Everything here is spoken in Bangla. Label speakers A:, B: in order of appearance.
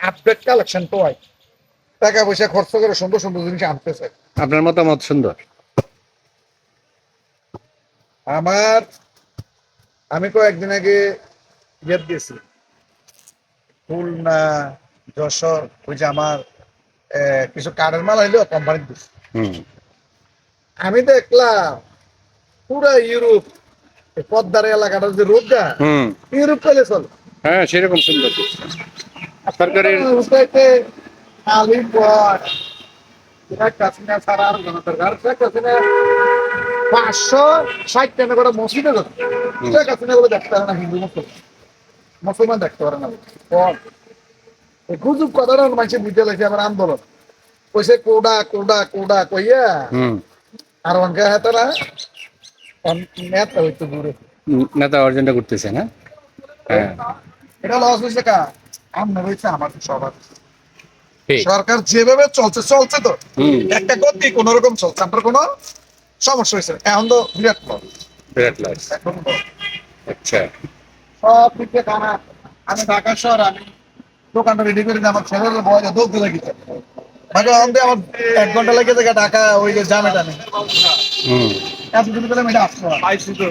A: আপডেট কালেকশন পাওয়াই টাকা পয়সা খরচ করে সুন্দর সুন্দর জিনিস আনতেছে।
B: আপনার মতামত সুন্দর?
A: আমার আমি কয়েকদিন আগে ইয়ে দিয়েছি খুলনা যশোর ওই যে আমার কিছু কার্ডের মাল হইল কোম্পানি দিয়েছি
B: হুম।
A: আমি দেখলাম পুরা ইউরোপ পদ্মার এলাকাটার যে
B: হুম।
A: ইউরোপ পেলে চলে।
B: হ্যাঁ সেরকম সুন্দর। সরকারের
A: উঠাইতে খালি পথ শেখ হাসিনা ছাড়া আর কোনো দরকার শেখ হাসিনা পাঁচশো ষাট টাকা করে মসজিদে শেখ হাসিনা বলে দেখতে পারে না হিন্দু মুসলমান। মুসলমান দেখতে পারে না গুজব কথাটা বুঝতে লাগছে আবার আন্দোলন। কইছে কোডা কোডা কোডা কইয়া আর অনকা হাতারা নেতা হইতো দূরে।
B: নেতা অর্জনটা করতেছে না? হ্যাঁ
A: এটা লস হয়েছে কা হয়েছে সবার। সরকার যেভাবে চলছে চলছে তো। একটা গতি কোন রকম চলছে আপনার কোনো সমস্যা হয়েছে? এখন তো বিরাট লস
B: বিরাট লস আচ্ছা।
A: সব দিকে খানা আমি ঢাকা শহর আমি দোকানটা রেডি করে আমার ছেলের বয় দৌড়তে এখন আমার এক ঘণ্টা লেগে থেকে ঢাকা ওই যে জামে টানে
B: হুম।
A: এতদিন করে আমি এটা আসতে